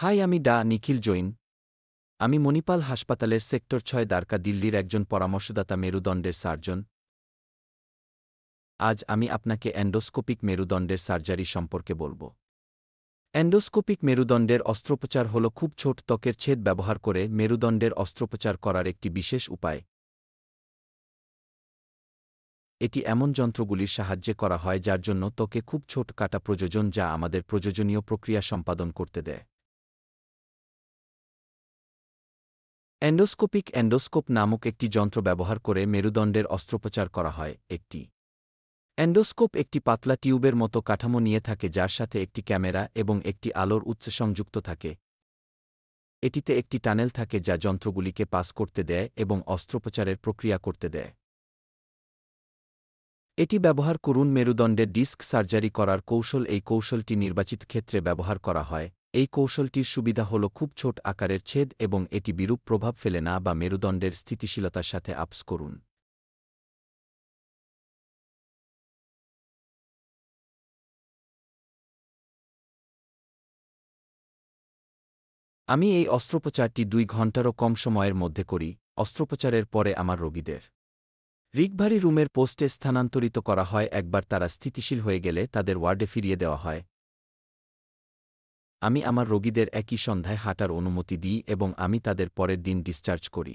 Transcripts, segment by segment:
High, আমি ডা নিখিল জৈন। আমি মণিপাল হাসপাতালের সেক্টর ছয়, দ্বারকা দিল্লির একজন পরামর্শদাতা মেরুদণ্ডের সার্জন। আজ আমি আপনাকে অ্যান্ডোস্কোপিক মেরুদণ্ডের সার্জারি সম্পর্কে বলব। অ্যান্ডোস্কোপিক মেরুদণ্ডের অস্ত্রোপচার হল খুব ছোট ত্বকের ছেদ ব্যবহার করে মেরুদণ্ডের অস্ত্রোপচার করার একটি বিশেষ উপায়। এটি এমন যন্ত্রগুলির সাহায্যে করা হয় যার জন্য ত্বকে খুব ছোট কাটা প্রযোজন যা আমাদের প্রয়োজনীয় প্রক্রিয়া সম্পাদন করতে দেয়। অ্যান্ডোস্কোপিক অ্যান্ডোস্কোপ নামক একটি যন্ত্র ব্যবহার করে মেরুদণ্ডের অস্ত্রোপচার করা হয়, একটি। অ্যান্ডোস্কোপ একটি পাতলা টিউবের মতো কাঠামো নিয়ে থাকে যার সাথে একটি ক্যামেরা এবং একটি আলোর উৎস সংযুক্ত থাকে। এটিতে একটি টানেল থাকে যা যন্ত্রগুলিকে পাস করতে দেয় এবং অস্ত্রোপচারের প্রক্রিয়া করতে দেয়। এটি ব্যবহার করুন মেরুদণ্ডের ডিস্ক সার্জারি করার কৌশল। এই কৌশলটি নির্বাচিত ক্ষেত্রে ব্যবহার করা হয়। এই কৌশলটির সুবিধা হল খুব ছোট আকারের ছেদ এবং এটি বিরূপ প্রভাব ফেলে না বা মেরুদণ্ডের স্থিতিশীলতার সাথে আপস করুন। আমি এই অস্ত্রোপচারটি দুই ঘন্টারও কম সময়ের মধ্যে করি, অস্ত্রোপচারের পরে আমার রোগীদের। রিকভারি রুমের পোস্টে স্থানান্তরিত করা হয়, একবার তারা স্থিতিশীল হয়ে গেলে তাদের ওয়ার্ডে ফিরিয়ে দেওয়া হয়। আমি আমার রোগীদের একই সন্ধ্যায় হাঁটার অনুমতি দিই এবং আমি তাদের পরের দিন ডিসচার্জ করি।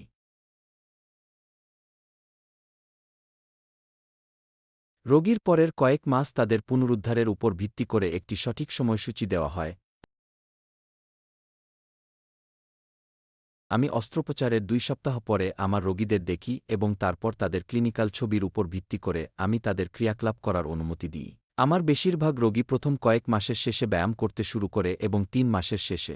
রোগীর পরের কয়েক মাস তাদের পুনরুদ্ধারের উপর ভিত্তি করে একটি সঠিক সময়সূচি দেওয়া হয়। আমি অস্ত্রোপচারের দুই সপ্তাহ পরে আমার রোগীদের দেখি এবং তারপর তাদের ক্লিনিক্যাল ছবির উপর ভিত্তি করে আমি তাদের ক্রিয়াকলাপ করার অনুমতি দিই। আমার বেশিরভাগ রোগী প্রথম কয়েক মাসের শেষে ব্যায়াম করতে শুরু করে এবং তিন মাসের শেষে।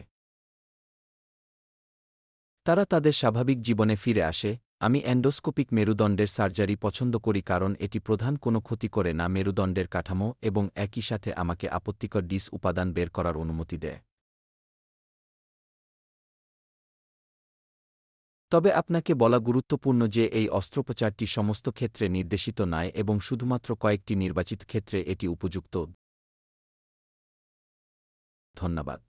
তারা তাদের স্বাভাবিক জীবনে ফিরে আসে, আমি অ্যান্ডোস্কোপিক মেরুদণ্ডের সার্জারি পছন্দ করি কারণ এটি প্রধান কোনো ক্ষতি করে না মেরুদণ্ডের কাঠামো এবং একই সাথে আমাকে আপত্তিকর ডিস উপাদান বের করার অনুমতি দেয়। তবে আপনাকে বলা গুরুত্বপূর্ণ যে এই অস্ত্রোপচারটি সমস্ত ক্ষেত্রে নির্দেশিত নয় এবং শুধুমাত্র কয়েকটি নির্বাচিত ক্ষেত্রে এটি উপযুক্ত। ধন্যবাদ।